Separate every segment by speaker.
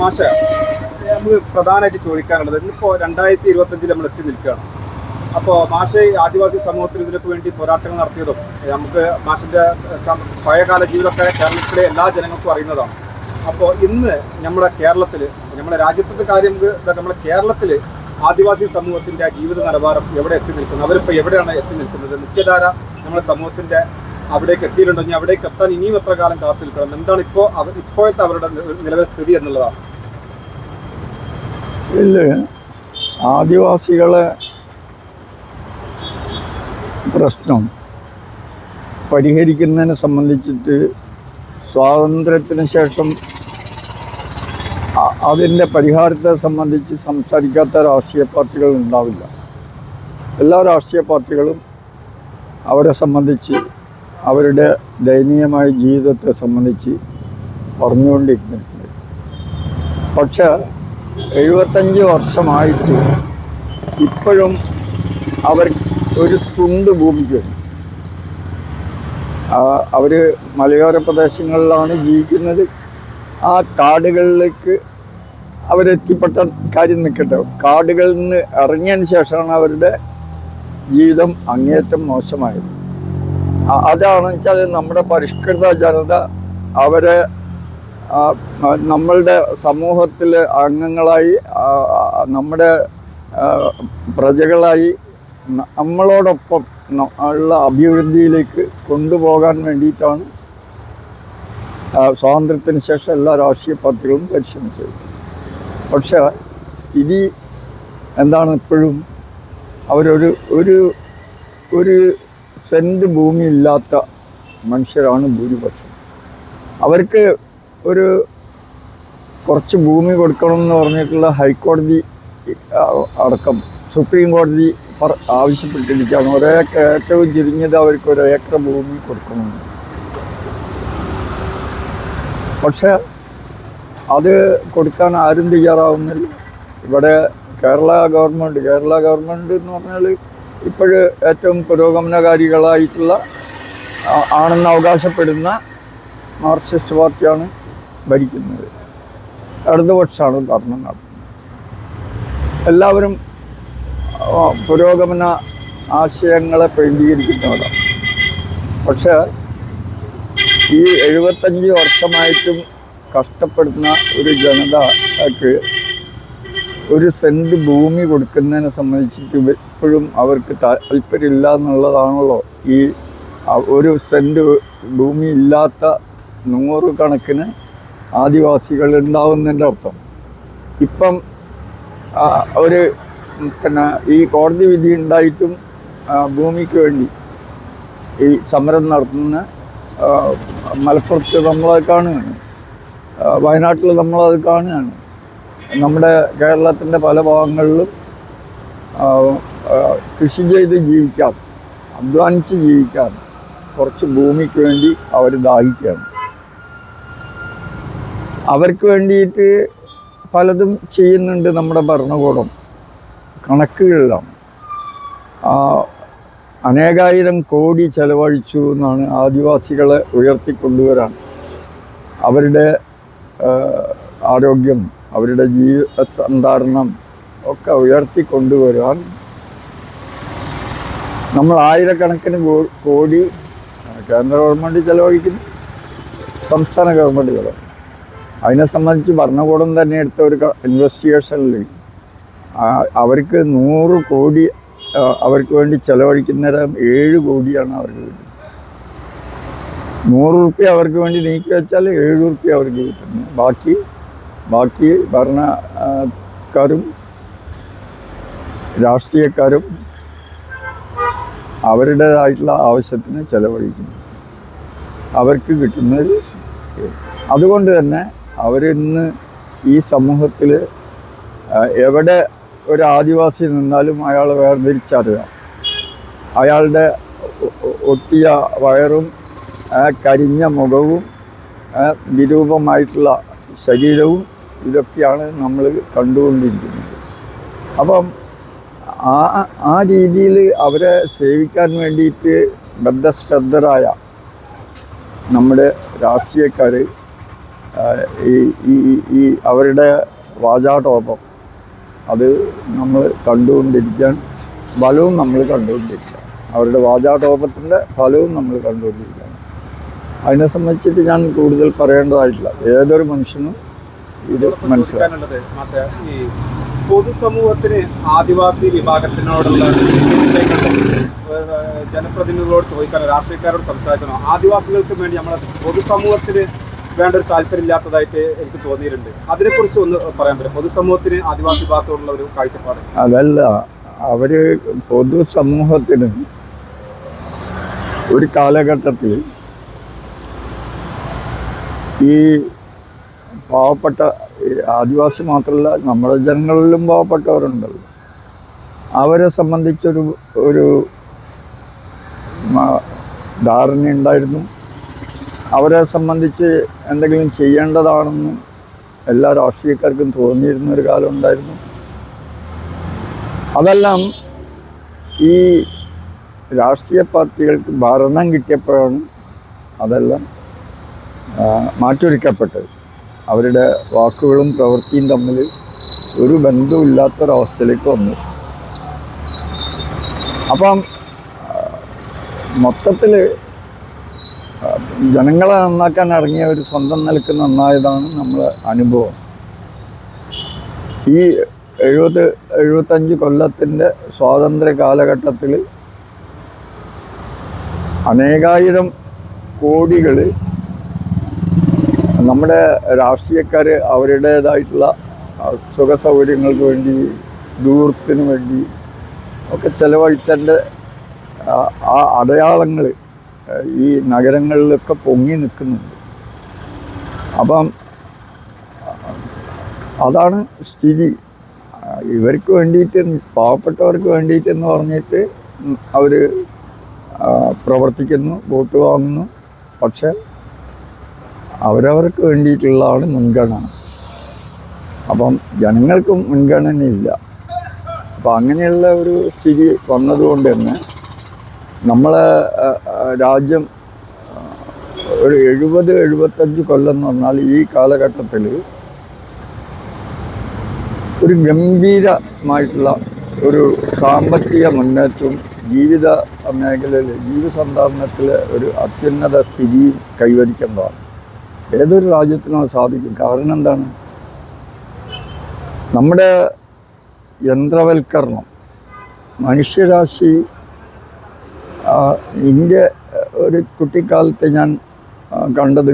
Speaker 1: മാഷ നമുക്ക് പ്രധാനമായിട്ട് ചോദിക്കാനുള്ളത് ഇന്നിപ്പോ രണ്ടായിരത്തി ഇരുപത്തഞ്ചിൽ നമ്മൾ എത്തി നിൽക്കുകയാണ്. അപ്പോൾ മാഷ ആദിവാസി സമൂഹത്തിൽ ഇതിനൊക്കെ വേണ്ടി പോരാട്ടങ്ങൾ നടത്തിയതും നമുക്ക് മാഷിന്റെ പഴയകാല ജീവിതമൊക്കെ കേരളത്തിലെ എല്ലാ ജനങ്ങൾക്കും അറിയുന്നതാണ്. അപ്പോൾ ഇന്ന് നമ്മുടെ കേരളത്തിൽ നമ്മുടെ രാജ്യത്തെ കാര്യം നമ്മുടെ കേരളത്തിൽ ആദിവാസി സമൂഹത്തിന്റെ ജീവിത നിലവാരം എവിടെ എത്തി നിൽക്കുന്നത് അവരിപ്പോൾ എവിടെയാണ് എത്തി നിൽക്കുന്നത്? മുഖ്യധാര നമ്മുടെ സമൂഹത്തിന്റെ അവിടേക്ക് എത്തിയിട്ടുണ്ടോ. ഇനി അവിടേക്ക് എത്താൻ ഇനിയും എത്ര കാലം കാത്തിരിക്കണം? എന്താണ് ഇപ്പോൾ ഇപ്പോഴത്തെ അവരുടെ നിലവിലെ സ്ഥിതി എന്നുള്ളതാണ്.
Speaker 2: ഇല്ല. ആദിവാസികളെ പ്രശ്നം പരിഹരിക്കുന്നതിനെ സംബന്ധിച്ചിട്ട് സ്വാതന്ത്ര്യത്തിന് ശേഷം അതിന്റെ പരിഹാരത്തെ സംബന്ധിച്ച് സംസാരിക്കാത്ത രാഷ്ട്രീയ പാർട്ടികൾ ഉണ്ടാവില്ല. എല്ലാ രാഷ്ട്രീയ പാർട്ടികളും അവരെ സംബന്ധിച്ച് അവരുടെ ദയനീയമായ ജീവിതത്തെ സംബന്ധിച്ച് പറഞ്ഞുകൊണ്ടിരിക്കുന്നുണ്ട്. പക്ഷെ എഴുപത്തഞ്ച് വർഷമായിട്ട് ഇപ്പോഴും അവർ ഒരു തുണ്ട് ഭൂമിക്ക് അവർ മലയോര പ്രദേശങ്ങളിലാണ് ജീവിക്കുന്നത്. ആ കാടുകളിലേക്ക് അവരെത്തിപ്പെട്ട കാര്യം നിൽക്കട്ടെ. കാടുകളിൽ നിന്ന് ഇറങ്ങിയതിന് ശേഷമാണ് അവരുടെ ജീവിതം അങ്ങേയറ്റം മോശമായത്. അതാണ് വെച്ചാൽ നമ്മുടെ പരിഷ്കൃത ജനത അവരെ നമ്മളുടെ സമൂഹത്തിലെ അംഗങ്ങളായി നമ്മുടെ പ്രജകളായി നമ്മളോടൊപ്പം ഉള്ള അഭിവൃദ്ധിയിലേക്ക് കൊണ്ടുപോകാൻ വേണ്ടിയിട്ടാണ് സ്വാതന്ത്ര്യത്തിന് ശേഷം എല്ലാ രാഷ്ട്രീയ പാർട്ടികളും പരിശ്രമിച്ചത്. പക്ഷേ സ്ഥിതി എന്താണ് ഇപ്പോഴും? അവരൊരു ഒരു ഒരു സെന്റ് ഭൂമി ഇല്ലാത്ത മനുഷ്യരാണ് ഭൂരിപക്ഷം. അവർക്ക് ഒരു കുറച്ച് ഭൂമി കൊടുക്കണമെന്ന് പറഞ്ഞിട്ടുള്ള ഹൈക്കോടതി അടക്കം സുപ്രീം കോടതി ആവശ്യപ്പെട്ടിരിക്കുകയാണ്. ഒരേക്കർ ഏറ്റവും ചുരുങ്ങിയത് അവർക്ക് ഒരു ഏക്കർ ഭൂമി കൊടുക്കണമെന്ന്. പക്ഷേ അത് കൊടുക്കാൻ ആരും തയ്യാറാവുന്നില്ല. ഇവിടെ കേരള ഗവൺമെന്റ് കേരള ഗവൺമെന്റ് എന്ന് പറഞ്ഞാൽ ഇപ്പോഴ് ഏറ്റവും പുരോഗമനകാരികളായിട്ടുള്ള ആണെന്ന് അവകാശപ്പെടുന്ന മാർക്സിസ്റ്റ് പാർട്ടിയാണ് ഭരിക്കുന്നത്. ഇടതുപക്ഷമാണ് ഭരണം നടത്തുന്നത്. എല്ലാവരും പുരോഗമന ആശയങ്ങളെ പ്രതികരിക്കുന്നവരാണ് പക്ഷേ ഈ എഴുപത്തഞ്ച് വർഷമായിട്ടും കഷ്ടപ്പെടുന്ന ഒരു ജനതക്ക് ഒരു സെന്റ് ഭൂമി കൊടുക്കുന്നതിനെ സംബന്ധിച്ചിട്ട് ഇപ്പോഴും അവർക്ക് താല്പര്യമില്ല എന്നുള്ളതാണല്ലോ ഈ ഒരു സെന്റ് ഭൂമി ഇല്ലാത്ത നൂറുകണക്കിന് ആദിവാസികൾ ഉണ്ടാവുന്നതിന്റെ അർത്ഥം. ഇപ്പം ഒരു പിന്നെ ഈ കോടതി വിധി ഉണ്ടായിട്ടും ഭൂമിക്ക് വേണ്ടി ഈ സമരം നടത്തുന്ന മലപ്പുറത്ത് നമ്മളത് കാണുകയാണ്. വയനാട്ടിൽ നമ്മളത് കാണുകയാണ്. നമ്മുടെ കേരളത്തിന്റെ പല ഭാഗങ്ങളിലും കൃഷി ചെയ്ത് ജീവിക്കാം. അധ്വാനിച്ച് ജീവിക്കാം. കുറച്ച് ഭൂമിക്ക് വേണ്ടി അവർ ദാഹിക്കുകയാണ് അവർക്ക് വേണ്ടിയിട്ട് പലതും ചെയ്യുന്നുണ്ട് നമ്മുടെ ഭരണകൂടം. കണക്കുകളിലാണ്. അനേകായിരം കോടി ചെലവഴിച്ചു എന്നാണ് ആദിവാസികളെ ഉയർത്തിക്കൊണ്ടുവരാൻ. അവരുടെ ആരോഗ്യം അവരുടെ ജീവിത സന്ധാരണം ഒക്കെ ഉയർത്തിക്കൊണ്ടുവരാൻ നമ്മൾ ആയിരക്കണക്കിന് കോടി കേന്ദ്ര ഗവൺമെന്റ് ചെലവഴിക്കുന്നു. സംസ്ഥാന ഗവൺമെന്റ് ചെലവ്. അതിനെ സംബന്ധിച്ച് ഭരണകൂടം തന്നെ എടുത്ത ഒരു ഇൻവെസ്റ്റിഗേഷനിൽ അവർക്ക് നൂറ് കോടി അവർക്ക് വേണ്ടി ചെലവഴിക്കുന്നേരം ഏഴ് കോടിയാണ് അവർക്ക് കിട്ടുന്നത്. നൂറ് റുപ്യ അവർക്ക് വേണ്ടി നീക്കി വെച്ചാൽ ഏഴ് റുപ്യ അവർക്ക് കിട്ടുന്നു. ബാക്കി ബാക്കി ഭരണക്കാരും രാഷ്ട്രീയക്കാരും അവരുടേതായിട്ടുള്ള ആവശ്യത്തിന് ചെലവഴിക്കുന്നു. അവർക്ക് കിട്ടുന്നത് അതുകൊണ്ട് തന്നെ അവരിന്ന് ഈ സമൂഹത്തിൽ എവിടെ ഒരു ആദിവാസി നിന്നാലും അയാൾ വേർതിരിച്ചറിയാം അയാളുടെ ഒട്ടിയ വയറും കരിഞ്ഞ മുഖവും വിരൂപമായിട്ടുള്ള ശരീരവും ഇതൊക്കെയാണ് നമ്മൾ കണ്ടുകൊണ്ടിരിക്കുന്നത്. അപ്പം ആ ആ രീതിയിൽ അവരെ സേവിക്കാൻ വേണ്ടിയിട്ട് ബദ്ധശ്രദ്ധരായ നമ്മുടെ രാഷ്ട്രീയക്കാർ ഈ ഈ അവരുടെ വാചാടോപം അത് നമ്മൾ കണ്ടുകൊണ്ടിരിക്കാൻ ഫലവും നമ്മൾ കണ്ടുകൊണ്ടിരിക്കുക അവരുടെ വാചാടോപത്തിന്റെ ഫലവും നമ്മൾ കണ്ടുകൊണ്ടിരിക്കുകയാണ് അതിനെ സംബന്ധിച്ചിട്ട് ഞാൻ കൂടുതൽ പറയേണ്ടതായിട്ടില്ല. ഏതൊരു മനുഷ്യനും ഇത്
Speaker 1: ഈ പൊതുസമൂഹത്തിന് ആദിവാസി വിഭാഗത്തിനോടുള്ള ജനപ്രതിനിധികളോട് ചോദിക്കാനോ രാഷ്ട്രീയക്കാരോട് സംസാരിക്കണോ ആദിവാസികൾക്ക് വേണ്ടി നമ്മളെ പൊതുസമൂഹത്തിന് വേണ്ട ഒരു താല്പര്യമില്ലാത്തതായിട്ട് എനിക്ക് തോന്നിയിട്ടുണ്ട്. അതിനെക്കുറിച്ച് ഒന്ന് പറയാൻ പറ്റും പൊതുസമൂഹത്തിന് ആദിവാസി വിഭാഗത്തോടുള്ള ഒരു കാഴ്ചപ്പാട്?
Speaker 2: അതല്ല അവർ പൊതുസമൂഹത്തിന് ഒരു കാലഘട്ടത്തിൽ ഈ പാവപ്പെട്ട ആദിവാസി മാത്രമല്ല നമ്മുടെ ജനങ്ങളിലും പാവപ്പെട്ടവരുണ്ടല്ലോ. അവരെ സംബന്ധിച്ചൊരു ഒരു ധാരണ ഉണ്ടായിരുന്നു. അവരെ സംബന്ധിച്ച് എന്തെങ്കിലും ചെയ്യേണ്ടതാണെന്നും എല്ലാ രാഷ്ട്രീയക്കാർക്കും തോന്നിയിരുന്ന ഒരു കാലം ഉണ്ടായിരുന്നു. അതെല്ലാം ഈ രാഷ്ട്രീയ പാർട്ടികൾക്ക് ഭരണം കിട്ടിയപ്പോഴാണ് അതെല്ലാം മാറ്റൊരുക്കപ്പെട്ടത് അവരുടെ വാക്കുകളും പ്രവൃത്തിയും തമ്മിൽ ഒരു ബന്ധമില്ലാത്തൊരവസ്ഥയിലേക്ക് വന്നു. അപ്പം മൊത്തത്തിൽ ജനങ്ങളെ നന്നാക്കാൻ ഇറങ്ങിയ ഒരു സ്വന്തം നിലയ്ക്ക് നന്നായതാണ് നമ്മളെ അനുഭവം. ഈ എഴുപത് എഴുപത്തഞ്ച് കൊല്ലത്തിന്റെ സ്വാതന്ത്ര്യ കാലഘട്ടത്തിൽ അനേകായിരം കോടികൾ നമ്മുടെ രാഷ്ട്രീയക്കാർ അവരുടേതായിട്ടുള്ള സുഖ സൗകര്യങ്ങൾക്ക് വേണ്ടി ദൂരത്തിന് വേണ്ടി ഒക്കെ ചെലവഴിച്ചതിന്റെ ആ- അടയാളങ്ങൾ ഈ നഗരങ്ങളിലൊക്കെ പൊങ്ങി നിൽക്കുന്നുണ്ട്. അപ്പം അതാണ് സ്ഥിതി. ഇവർക്ക് വേണ്ടിയിട്ട് പാവപ്പെട്ടവർക്ക് വേണ്ടിയിട്ട് എന്ന് പറഞ്ഞിട്ട് അവർ പ്രവർത്തിക്കുന്നു വോട്ട് വാങ്ങുന്നു. പക്ഷെ അവരവർക്ക് വേണ്ടിയിട്ടുള്ളതാണ് മുൻഗണന. അപ്പം ജനങ്ങൾക്കും മുൻഗണനയില്ല അപ്പം അങ്ങനെയുള്ള ഒരു സ്ഥിതി വന്നതുകൊണ്ട് തന്നെ നമ്മളെ രാജ്യം ഒരു എഴുപത് എഴുപത്തഞ്ച് കൊല്ലം എന്ന് പറഞ്ഞാൽ ഈ കാലഘട്ടത്തിൽ ഒരു ഗംഭീരമായിട്ടുള്ള ഒരു സാമ്പത്തിക മുന്നേറ്റവും ജീവിത മേഖലയിൽ ജീവിതസന്ധാരണത്തിൽ ഒരു അത്യുന്നത സ്ഥിതിയും കൈവരിക്കേണ്ടതാണ്. ഏതൊരു രാജ്യത്തിനും സാധിക്കും. കാരണം എന്താണ്? നമ്മുടെ യന്ത്രവൽക്കരണം മനുഷ്യരാശി ഇന്ത്യ ഒരു കുട്ടിക്കാലത്ത് ഞാൻ കണ്ടത്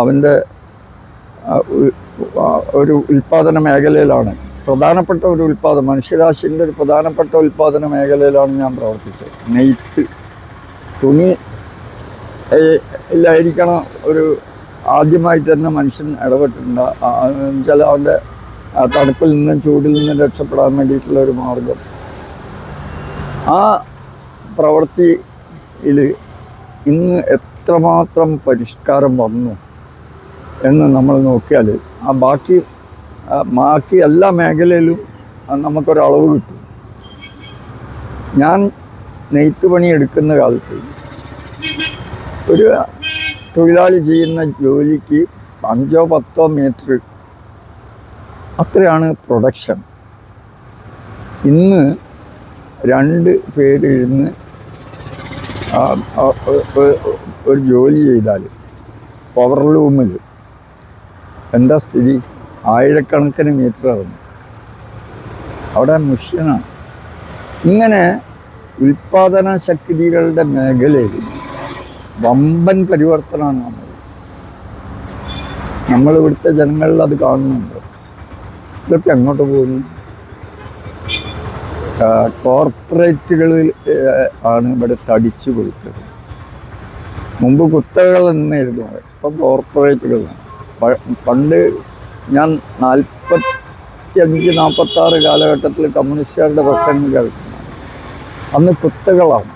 Speaker 2: അവന്റെ ഒരു ഉൽപാദന മേഖലയിലാണ്. പ്രധാനപ്പെട്ട ഒരു ഉൽപാദനം മനുഷ്യരാശിന്റെ ഒരു പ്രധാനപ്പെട്ട ഉൽപാദന മേഖലയിലാണ് ഞാൻ പ്രവർത്തിച്ചത്. നെയ്ത്ത് തുണി ഏ- ലായിരിക്കണം ഒരു ആദ്യമായിട്ട് തന്നെ മനുഷ്യൻ ഇടപെട്ടിട്ടുണ്ട്. വെച്ചാൽ അവന്റെ തണുപ്പിൽ നിന്നും ചൂടിൽ നിന്നും രക്ഷപ്പെടാൻ വേണ്ടിയിട്ടുള്ള ഒരു മാർഗം. ആ പ്രവൃത്തിയിൽ ഇന്ന് എത്രമാത്രം പരിഷ്കാരം വന്നു എന്ന് നമ്മൾ നോക്കിയാൽ ആ ബാക്കി ബാക്കി എല്ലാ മേഖലയിലും നമുക്കൊരളവ് കിട്ടും. ഞാൻ നെയ്ത്ത് പണി എടുക്കുന്ന കാലത്ത് ഒരു തൊഴിലാളി ചെയ്യുന്ന ജോലിക്ക് അഞ്ചോ പത്തോ മീറ്റർ. അത്രയാണ് പ്രൊഡക്ഷൻ. ഇന്ന് രണ്ട് പേരിരുന്ന് ഒരു ജോലി ചെയ്താൽ പവർ ലൂമിൽ എന്താ സ്ഥിതി? ആയിരക്കണക്കിന് മീറ്റർ ഇറങ്ങും. അവിടെ മിഷനാണ്. ഇങ്ങനെ ഉൽപാദന ശക്തികളുടെ മേഖലയിൽ വമ്പൻ പരിവർത്തനമാണ് നമ്മൾ. നമ്മൾ ഇവിടുത്തെ ജനങ്ങളിൽ അത് കാണുന്നുണ്ട്. ഇതൊക്കെ അങ്ങോട്ട് പോകുന്നു? കോർപ്പറേറ്റുകളിൽ ആണ് ഇവിടെ തടിച്ചു കൊടുത്തത്. മുമ്പ് കുത്തകൾ എന്നായിരുന്നു ഇപ്പം കോർപ്പറേറ്റുകളാണ് പണ്ട് ഞാൻ നാൽപ്പത്തി അഞ്ച് നാൽപ്പത്തി ആറ് കാലഘട്ടത്തിൽ കമ്മ്യൂണിസ്റ്റുകാരുടെ പ്രസംഗം കേൾക്കുന്നു അന്ന് കുത്തകളാണ്.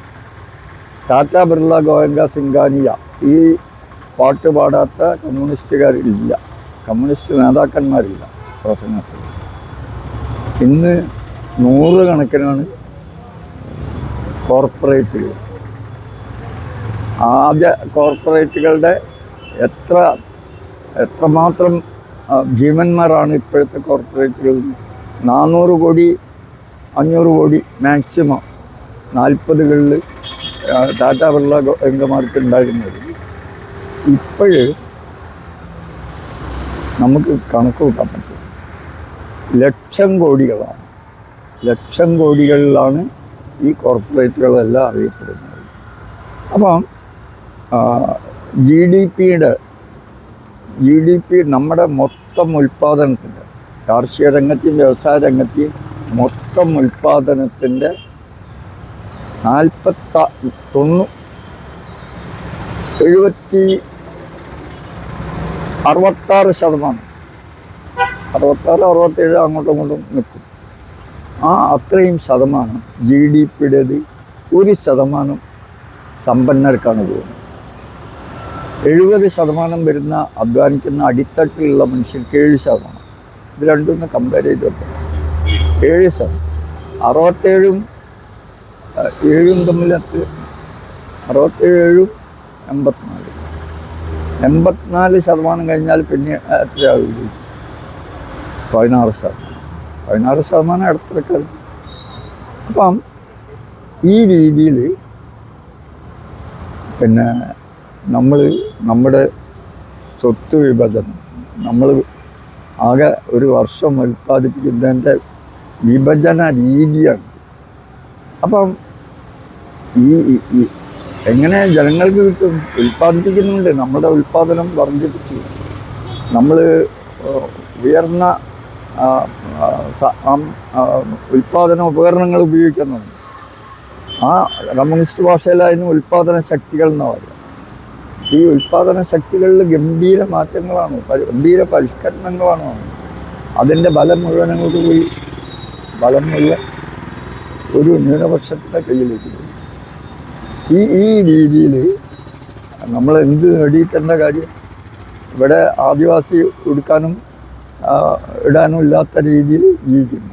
Speaker 2: ടാറ്റ ബിർള ഗോയങ്ക സിംഗാനിയ. ഈ പാട്ട് പാടാത്ത കമ്മ്യൂണിസ്റ്റുകാരില്ല കമ്മ്യൂണിസ്റ്റ് നേതാക്കന്മാരില്ല. പ്രസംഗത്തിൽ ഇന്ന് നൂറുകണക്കിനാണ് കോർപ്പറേറ്റുകൾ. ആദ്യ കോർപ്പറേറ്റുകളുടെ എത്ര എത്രമാത്രം ഭീമന്മാരാണ് ഇപ്പോഴത്തെ കോർപ്പറേറ്റുകൾ? നാനൂറ് കോടി അഞ്ഞൂറ് കോടി മാക്സിമം. നാൽപ്പതുകളിൽ ടാറ്റ പിള്ള രംഗമാർക്ക് ഉണ്ടായിരുന്നത്. ഇപ്പോഴ് നമുക്ക് കണക്ക് കൂട്ടാൻ പറ്റും. ലക്ഷം കോടികളാണ്. ലക്ഷം കോടികളിലാണ് ഈ കോർപ്പറേറ്റുകളെല്ലാം അറിയപ്പെടുന്നത്. അപ്പം ജി ഡി പിയുടെ ജി ഡി പി നമ്മുടെ മൊത്തം ഉൽപ്പാദനത്തിന്റെ കാർഷിക രംഗത്തെയും വ്യവസായ രംഗത്തെയും മൊത്തം ഉൽപ്പാദനത്തിന്റെ നാൽപ്പത്ത തൊണ്ണൂ എഴുപത്തി അറുപത്താറ് ശതമാനം. അറുപത്താറ് അറുപത്തേഴ് അങ്ങോട്ടും ഇങ്ങോട്ടും നിൽക്കും. ആ അത്രയും ശതമാനം ജി ഡി പിയുടേത് ഒരു ശതമാനം സമ്പന്നർക്കാണ് പോകുന്നത് എഴുപത് ശതമാനം വരുന്ന അധ്വാനിക്കുന്ന അടിത്തട്ടിലുള്ള മനുഷ്യർക്ക് ഏഴ് ശതമാനം. ഇത് രണ്ടും കമ്പയർ ചെയ്ത് ഏഴ് ശതമാനം. അറുപത്തേഴും ഏഴും തമ്മിലത്ത് അറുപത്തേഴും എൺപത്തിനാല്. എൺപത്തിനാല് ശതമാനം കഴിഞ്ഞാൽ പിന്നെ എത്രയാകും പതിനാറ് ശതമാനം. പതിനാറ് ശതമാനം ഇടത്തിലൊക്കെ അപ്പം ഈ രീതിയിൽ പിന്നെ നമ്മൾ നമ്മുടെ സ്വത്ത് വിഭജനം നമ്മൾ ആകെ ഒരു വർഷം ഉൽപ്പാദിപ്പിക്കുന്നതിന്റെ വിഭജന രീതിയാണ്. അപ്പം ഈ എങ്ങനെ ജനങ്ങൾക്ക് കിട്ടും ഉൽപ്പാദിപ്പിക്കുന്നുണ്ട്? നമ്മുടെ ഉൽപ്പാദനം വർദ്ധിപ്പിച്ചു. നമ്മൾ ഉയർന്ന ഉൽപ്പാദന ഉപകരണങ്ങൾ ഉപയോഗിക്കുന്നുണ്ട്. ആ കമ്മ്യൂണിസ്റ്റ് ഭാഷയിലായിരുന്നു ഉൽപ്പാദന ശക്തികൾ എന്ന് പറയുക. ഈ ഉൽപ്പാദന ശക്തികളിൽ ഗംഭീര മാറ്റങ്ങളാണ് ഗംഭീര പരിഷ്കരണങ്ങളാണ്. അതിന്റെ ബലം മുഴുവൻ അങ്ങോട്ട് പോയി. ബലം മുഴുവൻ ഒരു ന്യൂനപക്ഷത്തിന്റെ കയ്യിലേക്ക് പോയി. ഈ ഈ രീതിയിൽ നമ്മൾ എന്ത് നേടിയിട്ടെന്ന കാര്യം? ഇവിടെ ആദിവാസി ഉടുക്കാനും ഇടാനും ഇല്ലാത്ത രീതിയിൽ ജീവിക്കുന്നു.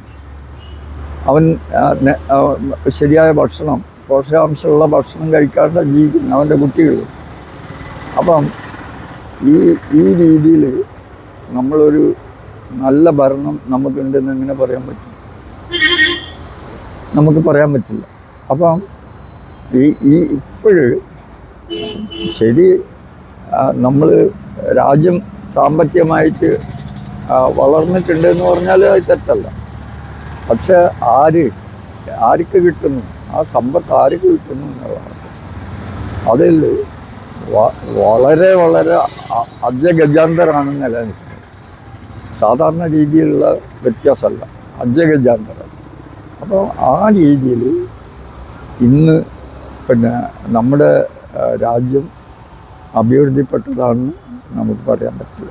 Speaker 2: അവൻ ശരിയായ ഭക്ഷണം പോഷകാംശമുള്ള ഭക്ഷണം കഴിക്കാണ്ട് ജീവിക്കുന്നു അവന്റെ കുട്ടികൾ അപ്പം ഈ ഈ രീതിയിൽ നമ്മളൊരു നല്ല ഭരണം നമുക്കുണ്ടെന്ന് എങ്ങനെ പറയാൻ പറ്റും? നമുക്ക് പറയാൻ പറ്റില്ല. അപ്പം ഈ ഈ ഇപ്പോഴ് ശരി നമ്മൾ രാജ്യം സാമ്പത്തികമായിട്ട് വളർന്നിട്ടുണ്ട് എന്ന് പറഞ്ഞാൽ അത് തെറ്റല്ല. പക്ഷെ ആര് ആർക്ക് കിട്ടുന്നു? ആ സമ്പത്ത് ആർക്ക് കിട്ടുന്നു എന്നുള്ളതാണ്. അതിൽ വളരെ വളരെ അജഗജാന്തരാണ് നിലനിൽക്കുന്നത്. സാധാരണ രീതിയിലുള്ള വ്യത്യാസമല്ല. അജഗജാന്തരം അപ്പോൾ ആ രീതിയിൽ ഇന്ന് പിന്നെ നമ്മുടെ രാജ്യം അഭിവൃദ്ധിപ്പെട്ടതാണെന്ന് നമുക്ക് പറയാൻ പറ്റില്ല.